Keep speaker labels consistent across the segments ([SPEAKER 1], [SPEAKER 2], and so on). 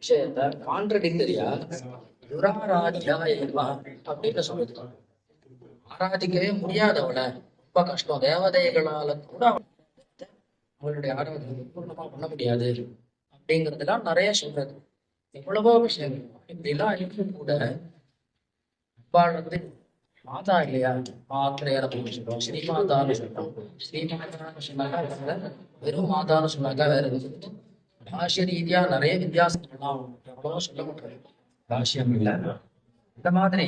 [SPEAKER 1] விஷயத்த கான்ட்ரடிக்டரியா துராராத்யா ஏவா அப்படின்னு சொல்லுது. ஆராதிக்கவே முடியாதவள. ரொம்ப கஷ்டம். தேவதைகளால கூட அவளுடைய ஆராதனை பூர்ணமா பண்ண முடியாது. அப்படிங்கறதெல்லாம் நிறைய சொல்றது. எவ்வளவோ விஷயங்கள். இப்படிலாம் இருக்கும் கூட அப்பாள் வந்து மாதா இல்லையா? மாத்திரையான சொல்றோம் ஸ்ரீமாதான்னு சொல்றோம். ஸ்ரீமாதான்னு சொன்னாக்கா வேற வெறும் மாதான்னு சொன்னாக்கா வேற எதுவும் பாஷ்ய ரீதியா நிறைய வித்தியாசங்கள்லாம் எவ்வளோ சொல்ல முடியாது பாஷ்யம் இல்ல இந்த மாதிரி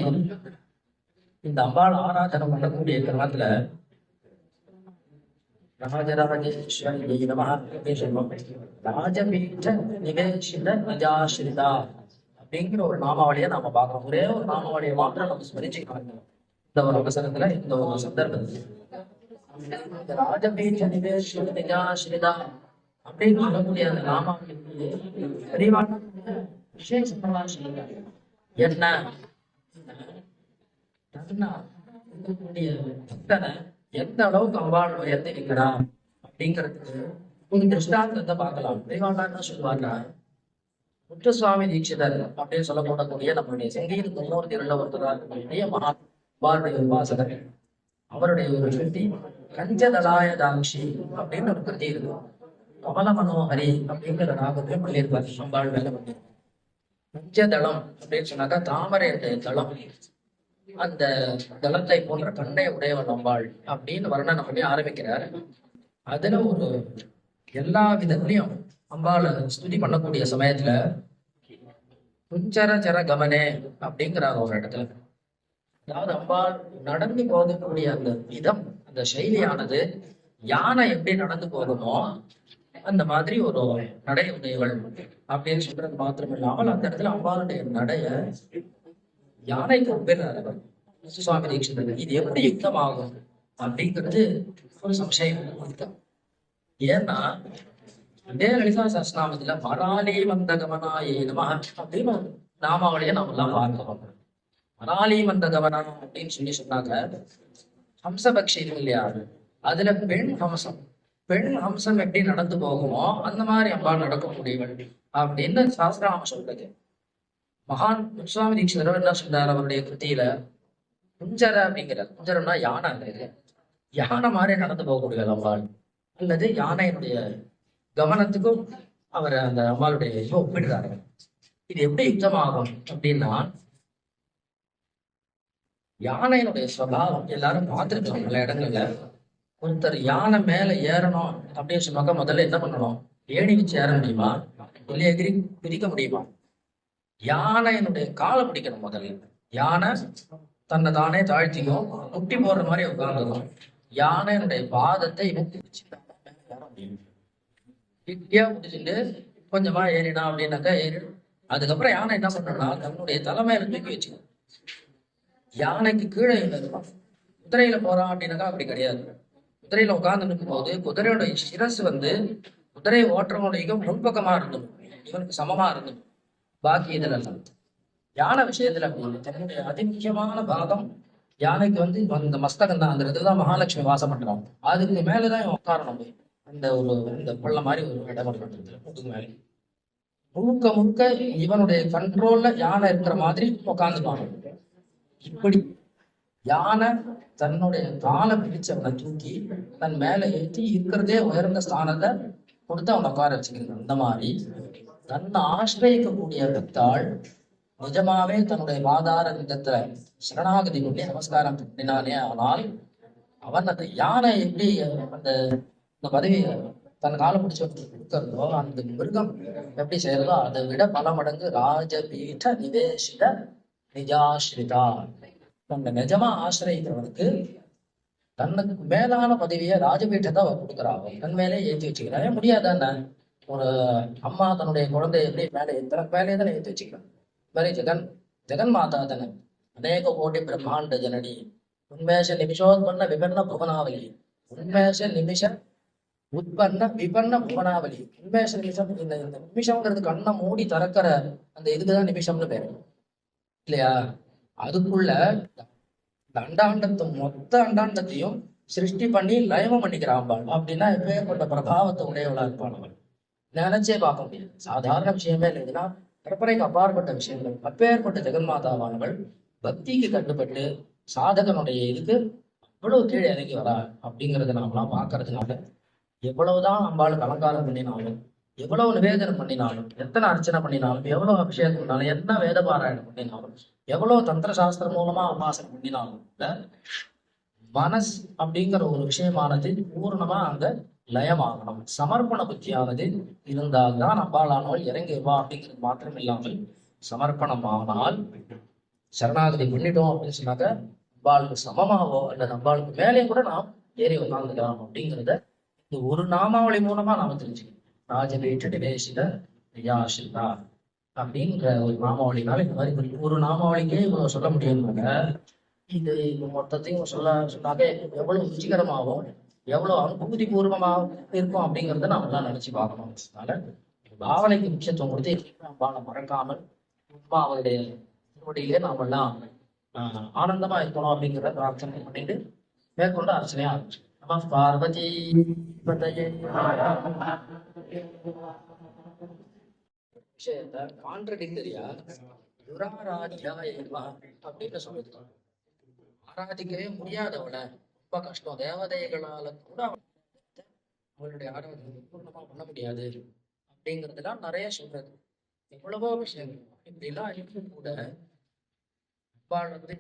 [SPEAKER 1] இந்த அம்பாள் ஆராதனை பண்ணக்கூடிய காலத்துல ராஜராஜேஸ்வரி நம அப்படின்னு சொல்லுவோம் ராஜபீఠ நிவேசித நிஜாசிரிதா அப்படிங்கிற ஒரு நாமாவளியை நாம பார்க்கறோம். ஒரே ஒரு நாமாவளியை மாத்திரம் நம்ம ஸ்மரிச்சுக்கலாம் இந்த ஒரு அவசரத்துல இந்த ஒரு சந்தர்ப்பத்தில். இந்த ராஜபீఠ நிவேசித நிஜாசிரிதா அப்படின்னு சொல்லக்கூடிய அந்த ராமாவின் பெரியவான விசேஷமா சொல்லுங்க என்ன? இருக்கக்கூடிய பக்தனை எந்த அளவுக்கு அம்பாள் உயர்த்தி வைக்கிறான் அப்படிங்கிறதுக்கு ஒரு திருஷ்டாந்தத்தை பார்க்கலாம். பெரியவாண்டா என்ன சொல்லுவாங்க. முத்துசுவாமி தீட்சிதர் அப்படின்னு சொல்லப்படக்கூடிய நம்மளுடைய சங்கீத முன்னோர்த்திகளில் ஒருத்தராக இருக்கக்கூடிய மகா பாரதிய உபாசகர். அவருடைய ஒரு கிருதி கஞ்சதலாய தாட்சி அப்படின்னு ஒரு கிருதி இருக்கும் கமல மனோஹரி அப்படிங்கிற ராகத்தையும் பண்ணியிருப்பார். அம்பாள் வேலை பண்ணி பஞ்சதளம் அப்படின்னு சொன்னாக்கா தாமரை தளம். அந்த தளத்தை போன்ற கண்ணை உடையவன் அம்பாள் அப்படின்னு வர்ணனை பண்ணி ஆரம்பிக்கிறார். அதுல ஒரு எல்லா விதத்துலயும் அம்பாளை ஸ்துதி பண்ணக்கூடிய சமயத்துல குஞ்சர ஜர கமனே அப்படிங்கிறார் ஒரு இடத்துல. அதாவது அம்பாள் நடந்து போகக்கூடிய அந்த விதம் அந்த சைலியானது யானை எப்படி நடந்து போகுமோ அந்த மாதிரி ஒரு நடை உடையவள் அப்படின்னு சொல்றது மாத்திரம் இல்லாமல் அந்த இடத்துல அம்பாளுடைய நடைய யானைக்கு ஒப்பிடுறாரு அவர் சுவாமி தீட்சிதர். இது எப்படி யுக்தமாகும் அப்படிங்கிறது ஒரு சம்சயம் இருக்கு ஏன்னா இதே லலிதா சஸ்நாமத்துல மராளி வந்த கமனாயே நம அப்படின்னு ஒரு நாமாவளியை நம்ம எல்லாம் பார்க்கிறோம். மராளி வந்த கவனம் அப்படின்னு சொல்லி சொன்னாங்க. ஹம்சபக்ஷி இல்லையா? அதுல பெண் ஹம்சம். பெண் அம்சம் எப்படி நடந்து போகுமோ அந்த மாதிரி அம்பாள் நடக்கக்கூடியவள் அப்படின்னு சாஸ்திரம் சொல்றது. மகான் சுவாமி தீட்சிதரவர் என்ன சொன்னார் அவருடைய கிருத்தியில குஞ்சர அப்படிங்கிறார். குஞ்சரம்னா யானை அது யானை மாதிரி நடந்து போகக்கூடிய அம்பாள். அல்லது யானையினுடைய கவனத்துக்கும் அவர் அந்த அம்பாளுடைய இதை ஒப்பிடுறாரு. இது எப்படி யுத்தமாகும் அப்படின்னா யானையினுடைய சுவாவம் எல்லாரும் பார்த்துருக்கோம் பல இடங்கள்ல. ஒருத்தர் யானை மேல ஏறணும். அப்படின்னு சொன்னாக்க முதல்ல என்ன பண்ணணும்? ஏணி வச்சு ஏற முடியுமா? இல்லை எகிரி பிரிக்க முடியுமா? யானையினுடைய காலை பிடிக்கணும் முதல்ல. யானை தன்னை தானே தாழ்த்திக்கும். முட்டி போடுற மாதிரி உட்கார்ந்துக்கும். யானையினுடைய பாதத்தை முட்டி வச்சு கிட்டியா முடிச்சுட்டு கொஞ்சமா ஏறினா அப்படின்னாக்கா ஏறி. அதுக்கப்புறம் யானை என்ன பண்ணணும்னா தன்னுடைய தலைமையில தூக்கி வச்சுக்கணும் யானைக்கு கீழே இருந்திருப்பான் குதிரையில போறான் அப்படின்னாக்கா அப்படி கிடையாது. குதிரையில உட்கார்ந்து நிற்கும் போது குதிரையோட சிரஸ் வந்து குதிரை ஓட்டுறவனுடைய முன்பக்கமா இருந்தது. இவனுக்கு சமமா இருந்தது. பாக்கி இதுல எல்லாம் யானை விஷயத்துல அப்படி தன்னுடைய அதிமுக்கியமான பாகம் யானைக்கு வந்து இந்த மஸ்தகம் தான் அந்த இதுதான் மகாலட்சுமி வாசம் பண்றோம் அதுக்கு மேலதான் இவன் உட்காரணும் போய் இந்த ஒரு இந்த பள்ள மாதிரி ஒரு இடம் இருக்கிறது முதுகு மேலே. முழுக்க முழுக்க இவனுடைய கண்ட்ரோல்ல யானை இருக்கிற மாதிரி உட்காந்துப்பாங்க இப்படி யானை தன்னுடைய காலை பிடிச்சவனை தூக்கி தன் மேல ஏற்றி இருக்கிறதே உயர்ந்த ஸ்தானத்தை கொடுத்து அவனை உட்கார வச்சுக்கிறது. அந்த மாதிரி தன்னை ஆசிரியக்கக்கூடிய பக்தாள் நிஜமாவே தன்னுடைய மாதார விதத்துல சரணாகதி கொண்டே நமஸ்காரம் பண்ணினானே ஆனால் அவன் அந்த யானை எப்படி அந்த இந்த பதவியை தன் காலை பிடிச்ச கொடுக்கறதோ அந்த மிருகம் எப்படி செய்யறதோ அதை விட பல மடங்கு ராஜபீட நிவேசித நிஜாஸ்ரிதா. தன்னை நிஜமா ஆசிரியக்கிறவனுக்கு தன்னுக்கு மேலான பதவியை ராஜபீட்டத்தை அவ கொடுக்குறாங்க தன் மேலே ஏற்றி வச்சுக்கிறான் ஏன் முடியாதானே ஒரு அம்மா தன்னுடைய குழந்தைய எப்படி மேலே தனக்கு மேலே தானே ஏற்றி வச்சுக்கிறான். மாதிரி ஜெகன் ஜெகன் மாதா தானே. அநேக கோடி பிரம்மாண்ட ஜனனி. உண்மேஷ நிமிஷோத்பன்ன விபன்ன புவனாவலி உண்மேஷ நிமிஷ உற்பன்ன விபன்ன புவனாவலி உண்மேஷ நிமிஷம் இந்த இந்த நிமிஷம்ங்கிறது கண்ணை மூடி திறக்கிற அந்த இதுக்குதான் நிமிஷம்னு பேரு. இல்லையா? அதுக்குள்ள இந்த அண்டாண்டத்தை மொத்த அண்டாண்டத்தையும் சிருஷ்டி பண்ணி லயமம் பண்ணிக்கிறான் அம்பாள் அப்படின்னா எப்பேற்பட்ட பிரபாவத்தை உடையவளா இருப்பான் அவள். நினைச்சே பார்க்க முடியாது. சாதாரண விஷயமே இல்லை. பரப்பரைக்கு கற்பனைக்கு அப்பாற்பட்ட விஷயங்கள் அப்பேற்பட்ட ஜெகன்மாதாவானவள் பக்திக்கு கட்டுப்பட்டு சாதகனுடைய இதுக்கு அவ்வளவு கீழே இறங்கி வரா அப்படிங்கறத நாமெல்லாம் பார்க்கறதுனால எவ்வளவுதான் அம்பாளுக்கு அலங்காரம் பண்ணினாலும் எவ்வளவு நிவேதனம் பண்ணினாலும் எத்தனை அர்ச்சனை பண்ணினாலும் எவ்வளவு அபிஷேகம் பண்ணாலும் என்ன வேத பாராயணம் பண்ணினாலும் எவ்வளவு தந்திர சாஸ்திரம் மூலமா உபாசனை பண்ணினாலும் கூட மனஸ் அப்படிங்கிற ஒரு விஷயமானது பூர்ணமா அங்க லயமாகணும். சமர்ப்பண புத்தியானது இருந்தால்தான் அம்பாளானவள் இறங்கி வா அப்படிங்கிறது மாத்திரம் இல்லாமல் சமர்ப்பணமானால் சரணாகதி பண்ணிட்டோம் அப்படின்னு சொன்னாக்க அம்பாளுக்கு சமமாகவோ அல்லது அம்பாளுக்கு மேலேயும் கூட நாம் ஏறி உட்கார்ந்துக்கலாம் அப்படிங்கிறத இந்த ஒரு நாமாவளி மூலமா நாம தெரிஞ்சுக்கணும். ராஜவீட்டு நிவேசித ரியாஷிதா அப்படிங்கிற ஒரு நாமாவளினால இந்த மாதிரி ஒரு நாமாவளிக்கே இவங்க சொல்ல முடியுங்க இது மொத்தத்தையும் சொல்ல சொன்னாக்க எவ்வளவு ருச்சிகரமாகவும் எவ்வளவு அனுபூதி பூர்வமாக இருக்கும் அப்படிங்கிறத நாம எல்லாம் நினைச்சு பார்க்கணும். அதனால பாவனைக்கு முக்கியத்துவம் கொடுத்து பாவனை மறக்காமல் உண்மா அவருடைய திருவடியிலே நாம எல்லாம் ஆஹ், ஆனந்தமா இருக்கணும் அப்படிங்கிற பிரார்த்தனை பண்ணிட்டு மேற்கொண்டு அர்ச்சனையா ஆரம்பிச்சு நம பார்வதி விஷயத்த கான்ட்ரடிக்டரியா துராராதியா ஏவா அப்படின்னு சொல்லுது. ஆராதிக்கவே முடியாதவள. ரொம்ப கஷ்டம். தேவதைகளால கூட அவளுடைய ஆராதனை பூர்ணமா பண்ண முடியாது அப்படிங்கறதெல்லாம் நிறைய சொல்றது. எவ்வளவோ விஷயங்கள். இப்படிலாம் இருக்கும் கூட அப்பாள் வந்து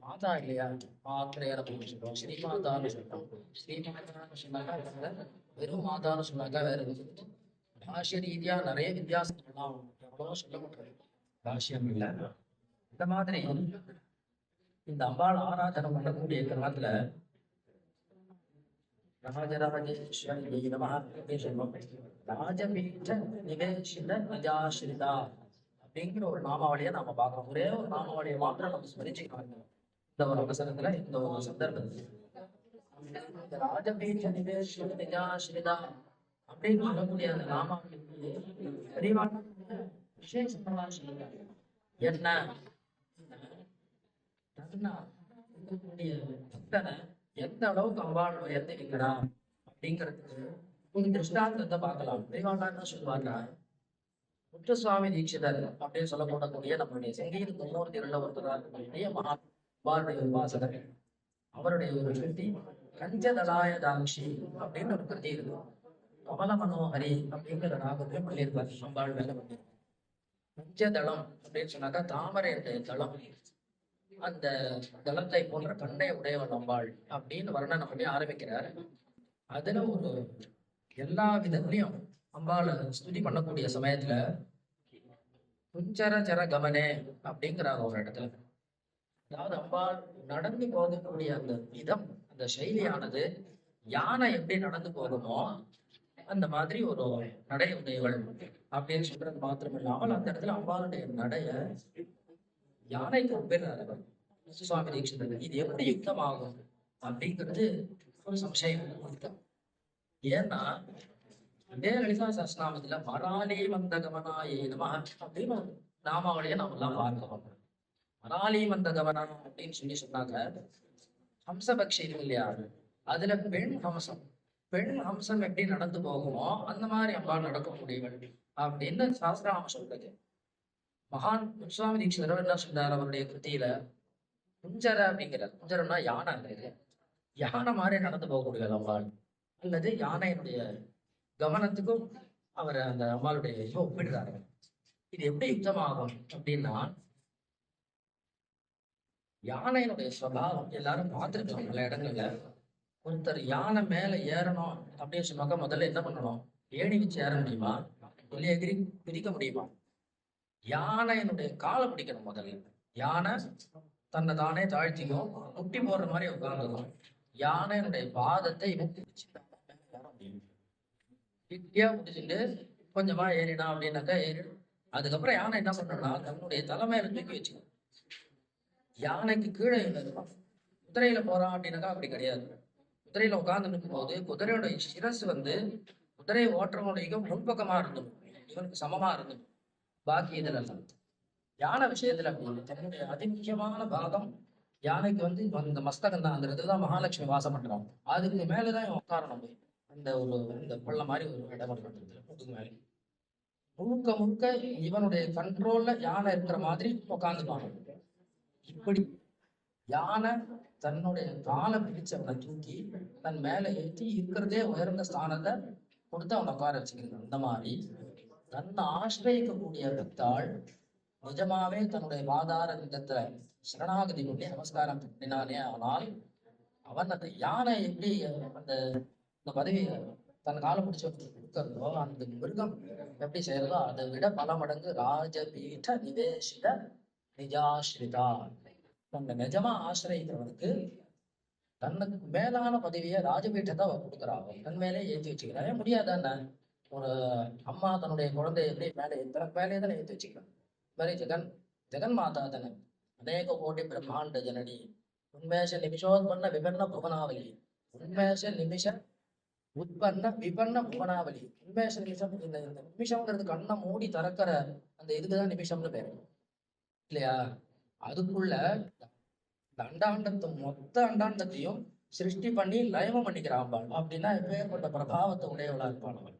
[SPEAKER 1] மாதா இல்லையா? மாத்திரையான சொல்றோம். ஸ்ரீ மாதான்னு சொல்றோம். ஸ்ரீ மாதான்னு சொன்னாக்கா வேற, வெறும் மாதான்னு சொன்னாக்கா வேற எதுவும் ராசிய ரீதியா நிறைய வித்தியாசங்கள்லாம் எவ்வளவோ சொல்லப்பட்டது. ராசியம் இல்லை. இந்த மாதிரி இந்த அம்பாள் ஆராதனை பண்ணக்கூடிய கிரமத்துல ராஜராஜேஸ்வரி நம அப்படின்னு சொல்லுவோம் ராஜபீఠ நிவேசித நிஜாஸ்ரிதா அப்படிங்கிற ஒரு நாமாவளியை நாம பார்க்கணும். ஒரே ஒரு நாமாவளியை மாத்திரம் நம்ம ஸ்மரிச்சுக்கலாம் இந்த ஒரு அவசரத்துல இந்த ஒரு சந்தர்ப்பத்தில். இந்த ராஜபீఠ நிவேசித நிஜாஸ்ரிதா அப்படின்னு சொல்லக்கூடிய அந்த நாமாவளி என்ன? தன்னா இருக்கக்கூடிய பக்தனை எந்த அளவுக்கு அம்பாள் உயர்த்தி அப்படிங்கிறதுக்கு ஒரு திருஷ்டாந்தத்தை பார்க்கலாம். பெரியவாளா என்ன சொல்லுவாங்க முத்துசுவாமி தீட்சிதர் அப்படின்னு சொல்லக்கூடக்கூடிய நம்மளுடைய சங்கீத முன்னோர்த்திகளில் ஒருத்தராக இருக்கக்கூடிய மகா உபாசகர் அவருடைய ஒரு கிருதி கஞ்சதலாய தாட்சி அப்படின்னு ஒரு கிருதி இருக்கும் கமல மனோஹரி அப்படிங்கிற ராகத்தை பண்ணியிருப்பார். அம்பாள் வேலை பண்ணியிருப்பார் பஞ்சதளம் அப்படின்னு சொன்னாக்கா தாமரை தளம். அந்த தளத்தை போன்ற கண்ணை உடையவன் அம்பாள் அப்படின்னு வர்ணனை பண்ணி ஆரம்பிக்கிறார். அதுல ஒரு எல்லா விதத்துலயும் அம்பாளை ஸ்துதி பண்ணக்கூடிய சமயத்துல குஞ்சர ஜர கமனே அப்படிங்கிறாங்க ஒரு இடத்துல. அதாவது அம்பாள் நடந்து போகக்கூடிய அந்த விதம் அந்த சைலியானது யானை எப்படி நடந்து போகுமோ அந்த மாதிரி ஒரு நடை உடையவள் அப்படின்னு சொல்றது மாத்திரம் இல்லாமல் அந்த இடத்துல அம்பாளுடைய நடைய யானைக்கு ஒப்பிடுறாரு சுவாமி தீட்சிதர் இது எப்படி யுக்தமாகும் அப்படிங்கிறது ஒரு சம்சயம் ஏன்னா அதே லலிதா சஸ்நாமத்துல மராலி வந்த கமனாயே நம அப்படின்னு ஒரு நாமாவளியை நாம எல்லாம் பார்க்கிறோம் மராலி வந்த கவனம் அப்படின்னு சொல்லி சொன்னாங்க. ஹம்சபக்ஷி இல்லையா? அதுல பெண் ஹம்சம். பெண் அம்சம் எப்படி நடந்து போகுமோ அந்த மாதிரி அம்பாள் நடக்கக்கூடியவள் அப்படின்னு சாஸ்திரம் சொல்றது மகான் சுவாமி தீட்சிதர் என்ன சொன்னார் அவருடைய கிருத்தியில? குஞ்சர அப்படிங்கிறார். குஞ்சரம்னா யானை இல்லையா யானை மாதிரி நடந்து போகக்கூடியது அம்பாள். அல்லது யானையினுடைய கவனத்துக்கும் அவர் அந்த அம்பாளுடைய இதை ஒப்பிடுறாரு. இது எப்படி யுத்தமாகும் அப்படின்னா யானையினுடைய சுவாவம் எல்லாரும் பார்த்துருக்கோம் பல இடங்கள்ல ஒருத்தர் யானை மேல ஏறணும் அப்படின்னு சொன்னாக்கா முதல்ல என்ன பண்ணணும்? ஏணி வச்சு ஏற முடியுமா? இல்லை எகிரி பிடிக்க முடியுமா? யானையினுடைய காலை பிடிக்கணும் முதல்ல. யானை தன்னை தானே தாழ்த்திக்கும் முட்டி போடுற மாதிரி உட்காந்துக்கும் யானையினுடைய பாதத்தை இவன் பிடிச்சு ஏற முடியும். கிட்டியா பிடிச்சிட்டு கொஞ்சமா ஏறினா அப்படின்னாக்கா ஏறி அதுக்கப்புறம் யானை என்ன பண்ணணும்னா தன்னுடைய தலைமையில தூக்கி வச்சுக்கணும் யானைக்கு கீழே இருக்கும் குதிரையில போறான் அப்படின்னாக்கா அப்படி கிடையாது. குதிரையில உட்கார்ந்து நிற்கும்போது குதிரையோட சிரஸ் வந்து குதிரை ஓட்டுறவனுடைய முன்பக்கமா இருந்தது. இவனுக்கு சமமா இருந்தது. பாக்கி இதுல எல்லாம் யானை விஷயத்துல தன்னுடைய அதிமுக்கியமான பாகம் யானைக்கு வந்து அந்த மஸ்தகம் தான் அந்த இதுதான் தான் மகாலட்சுமி வாசம் பண்றாங்க அதுக்கு மேலதான் இவன் உட்காரணும் போய். அந்த ஒரு இந்த பள்ள மாதிரி ஒரு இடம் இருக்கு மேலே. முழுக்க முழுக்க இவனுடைய கண்ட்ரோல்ல யானை இருக்கிற மாதிரி உட்காந்துப்பாங்க இப்படி யானை தன்னுடைய காலை பிடிச்சவனை தூக்கி தன் மேல ஏற்றி இருக்கிறதே உயர்ந்த ஸ்தானத்தை கொடுத்து அவனை உட்கார வச்சுக்கிறது அந்த மாதிரி தன்னை ஆசிரியக்கக்கூடிய பித்தாள் நிஜமாவே தன்னுடைய மாதார விதத்துல சரணாகதி பண்ணி நமஸ்காரம் பண்ணினானே ஆனால் அவன் அந்த யானை எப்படி அந்த இந்த பதவியை தன் காலை பிடிச்சு கொடுக்கறதோ அந்த மிருகம் எப்படி செய்யறதோ அதை விட பல மடங்கு ராஜபீட நிவேசித நிஜாஸ்ரிதா. தன்னை நிஜமா ஆசிரியக்கிறவனுக்கு தன்னுக்கு மேலான பதவியை ராஜபீட்டத்தை அவ கொடுக்குறாங்க. தன் மேலே ஏற்றி வச்சுக்கிறான் முடியாதானே? ஒரு அம்மா தன்னுடைய குழந்தைய எப்படி மேலே தனக்கு மேலே தானே ஏற்றி வச்சுக்கிறான் மாதிரி ஜெகன் ஜெகன் மாதா தானே. அநேக கோடி பிரம்மாண்ட ஜனனி. உண்மேஷ நிமிஷோத்பன்ன விபன்ன புவனாவலி உண்மேஷ நிமிஷ உட்பன்ன விபன்ன புவனாவலி உண்மேஷ நிமிஷம் இந்த இந்த நிமிஷம்ங்கிறது கண்ணை மூடி திறக்கிற அந்த இதுக்குதான் நிமிஷம்னு பேரு. இல்லையா? அதுக்குள்ள இந்த அண்டாண்டத்தை மொத்த அண்டாண்டத்தையும் சிருஷ்டி பண்ணி லயமம் பண்ணிக்கிறான் அம்பாள் அப்படின்னா எப்பேற்பட்ட பிரபாவத்தை உடையவளா இருப்பான் அவன்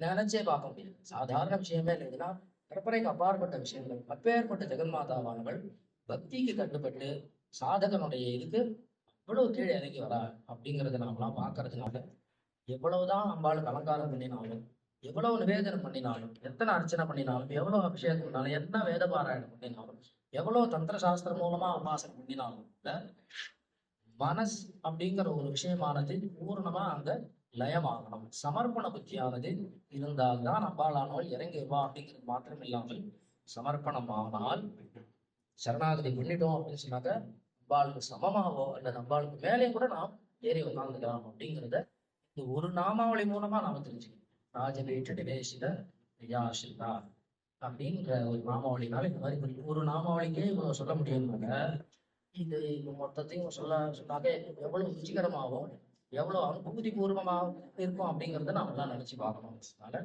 [SPEAKER 1] நினைச்சே பார்க்க முடியாது. சாதாரண விஷயமே இல்லை. இதெல்லாம் கற்பனைக்கு அப்பாற்பட்ட விஷயங்கள். அப்பேற்பட்ட ஜெகன்மாதாவானவள் பக்திக்கு கட்டுப்பட்டு சாதகனுடைய இதுக்கு அவ்வளவு கீழே இறங்கி வரா அப்படிங்கறத நாமெல்லாம் பார்க்கறதுனால எவ்வளவுதான் அம்பாளுக்கு அலங்காரம் பண்ணினாலும் எவ்வளவு நிவேதனம் பண்ணினாலும் எத்தனை அர்ச்சனை பண்ணினாலும் எவ்வளவு அபிஷேகம் பண்ணாலும் என்ன வேத பாராயணம் பண்ணினாலும் எவ்வளோ தந்திர சாஸ்திரம் மூலமாக உபாசனை பண்ணினாலும் இல்லை மனஸ் அப்படிங்கிற ஒரு விஷயமானது பூர்ணமாக அங்க லயமாகணும். சமர்ப்பண புத்தியானது இருந்தால்தான் தான் இறங்கி இறங்கிவா அப்படிங்கிறது மாத்திரம் இல்லாமல் சமர்ப்பணமானால் சரணாகதி பண்ணிட்டோம் அப்படின்னு சொன்னாக்க அம்பாளுக்கு சமமாவோ அல்லது அம்பாளுக்கு மேலே கூட நாம் ஏறி உட்கார்ந்துக்கலாம் அப்படிங்கிறத இந்த ஒரு நாமாவளி மூலமா நாம தெரிஞ்சுக்கணும். ராஜபீட்ட நிவேசித நியாசிதா அப்படின்ற ஒரு நாமாவளினால இந்த மாதிரி ஒரு நாமாவளிக்கே இவங்க சொல்ல முடியும்னாங்க இது மொத்தத்தையும் சொல்ல சொன்னாக்க எவ்வளவு ருச்சிகரமாகவும் எவ்வளவு அனுபூதி பூர்வமாக இருக்கும் அப்படிங்கிறத நாமெல்லாம் நினைச்சு பார்க்கணும். அதனால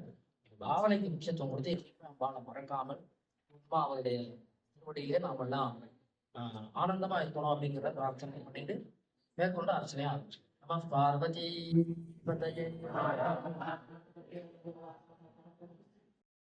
[SPEAKER 1] பாவனைக்கு முக்கியத்துவம் கொடுத்து அம்பாளை மறக்காமல் உண்மை அவருடைய திருவடியிலே நாமெல்லாம் ஆனந்தமா இருக்கணும் அப்படிங்கிற பிரார்த்தனை பண்ணிட்டு மேற்கொண்டு அர்ச்சனையா ஆரம்பிச்சு நம பார்வதி